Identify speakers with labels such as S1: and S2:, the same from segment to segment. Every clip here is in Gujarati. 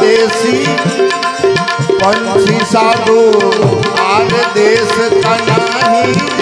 S1: देसी पंछी साधु आज देश का नहीं।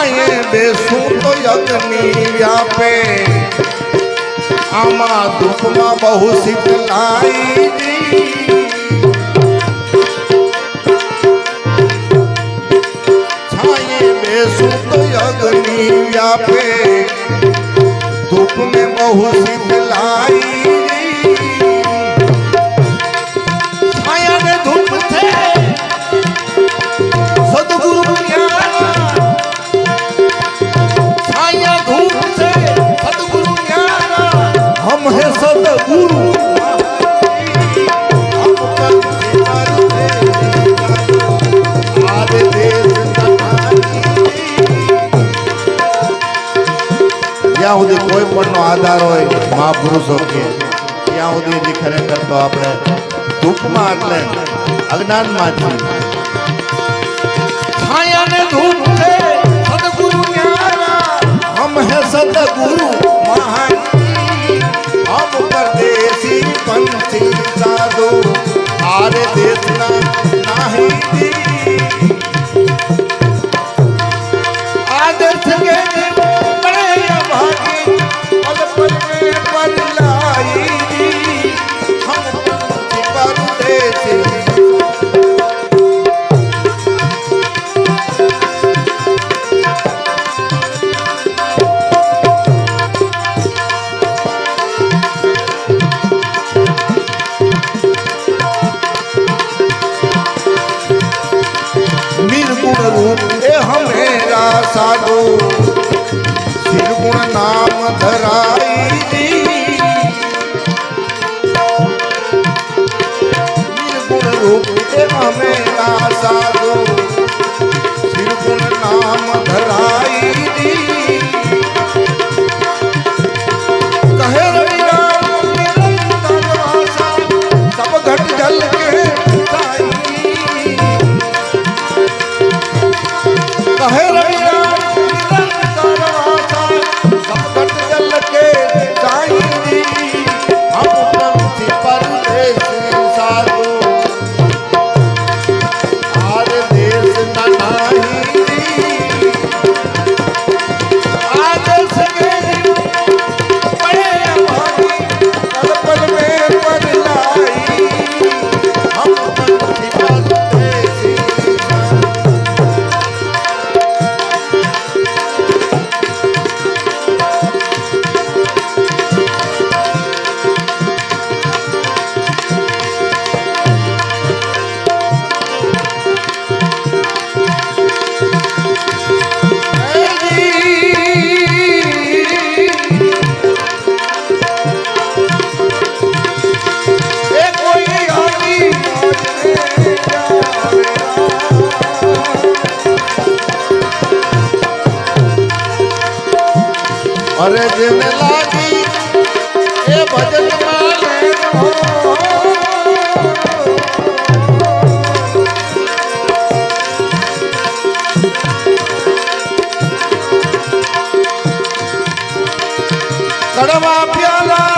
S1: आए बेसू तो व्यापे आमा दुख मा बहु सित लाई बेसू तो में बहु सित लाई વફાદાર હોય મહાપુરુષો કે ત્યાં સુધી ખરેખર તો આપણે દુઃખમાં એટલે અજ્ઞાનમાં છીએ. અરે જેને લાગી એ ભજન કડવા પ્યાલા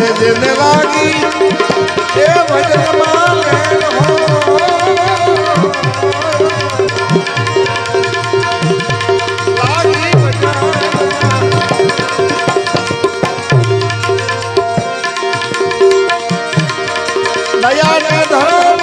S1: માથે જેને દયા ને ધન